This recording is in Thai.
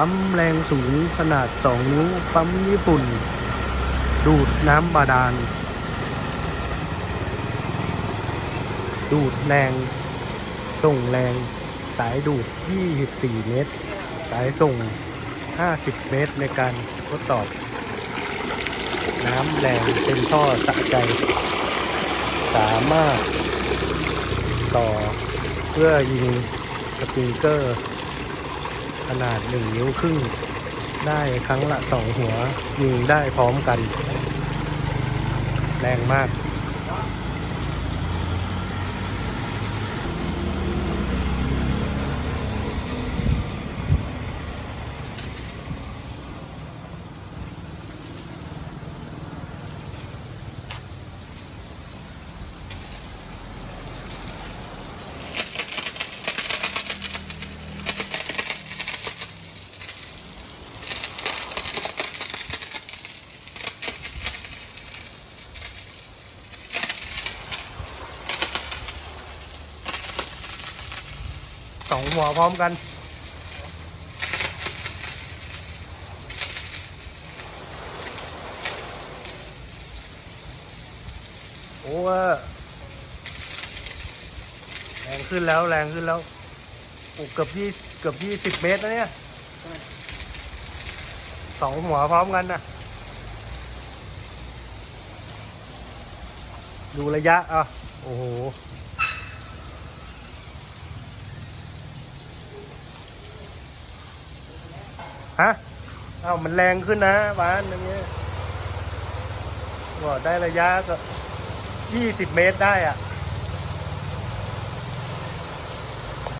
ปั๊มแรงสูงขนาด 2 นิ้ว ปั๊มญี่ปุ่น ดูดน้ำบาดาล ดูดแรง ส่งแรง สายดูด 24 เมตร สายส่ง 50 เมตรในการทดสอบ น้ำแรงเป็นท่อสะใจ สามารถต่อเพื่อยิงสปริงเกอร์ ขนาด 1 นิ้วครึ่ง ได้ครั้งละสองหัวยิงได้พร้อมกัน แรงมาก สองหัวพร้อมกัน โอ้ว่าแรงขึ้นแล้วแรงขึ้นแล้วโอ้เกือบยี่เกือบยี่สิบเมตรนะเนี่ยสองหัวพร้อมกันนะดูระยะอะ โอ้โห ฮะเอ้ามันแรงขึ้นนะบ้านอย่างเงี้ยว่าได้ระยะก็ยี่สิบเมตรได้อะ